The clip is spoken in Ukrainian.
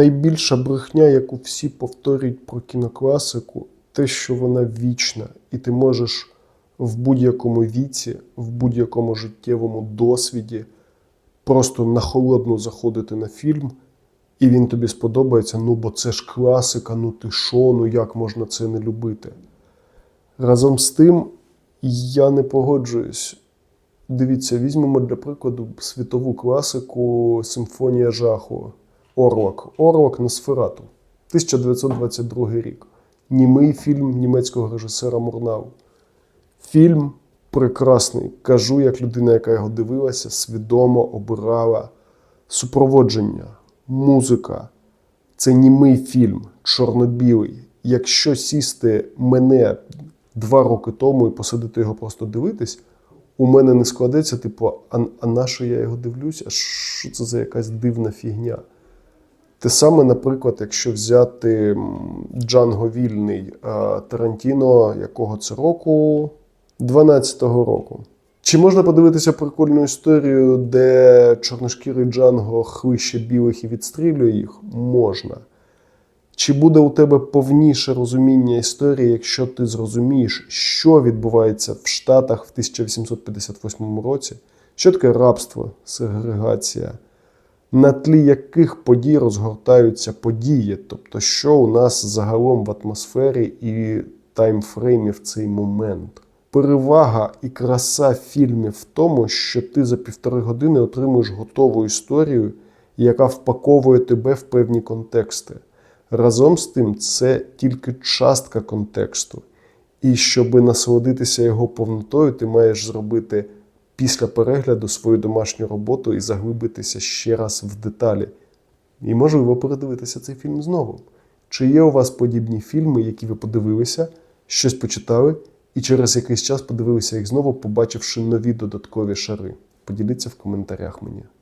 Найбільша брехня, яку всі повторюють про кінокласику, те, що вона вічна, і ти можеш в будь-якому віці, в будь-якому життєвому досвіді просто на холодну заходити на фільм, і він тобі сподобається. Ну, бо це ж класика, ну ти що, ну як можна це не любити? Разом з тим, я не погоджуюсь. Дивіться, візьмемо для прикладу світову класику Симфонія жаху Орлок. Орлок Носферату. 1922 рік. Німий фільм німецького режисера Мурнау. Фільм прекрасний. Кажу, як людина, яка його дивилася, свідомо обирала супроводження, музика. Це німий фільм, чорно-білий. Якщо сісти мене два роки тому і посадити його просто дивитись, у мене не складеться, типу, а, а на що я його дивлюсь? А що це за якась дивна фігня? Те саме, наприклад, якщо взяти Джанго Вільний Тарантіно, якого це року? 12-го року. Чи можна подивитися прикольну історію, де чорношкірий Джанго хвище білих і відстрілює їх? Можна. Чи буде у тебе повніше розуміння історії, якщо ти зрозумієш, що відбувається в Штатах в 1858 році? Що таке рабство, сегрегація? На тлі яких подій розгортаються події, тобто, що у нас загалом в атмосфері і таймфреймі в цей момент. Перевага і краса фільмів в тому, що ти за півтори години отримуєш готову історію, яка впаковує тебе в певні контексти. Разом з тим, це тільки частка контексту. І щоб насолодитися його повнотою, ти маєш зробити після перегляду свою домашню роботу і заглибитися ще раз в деталі. І можливо передивитися цей фільм знову. Чи є у вас подібні фільми, які ви подивилися, щось почитали, і через якийсь час подивилися їх знову, побачивши нові додаткові шари? Поділіться в коментарях мені.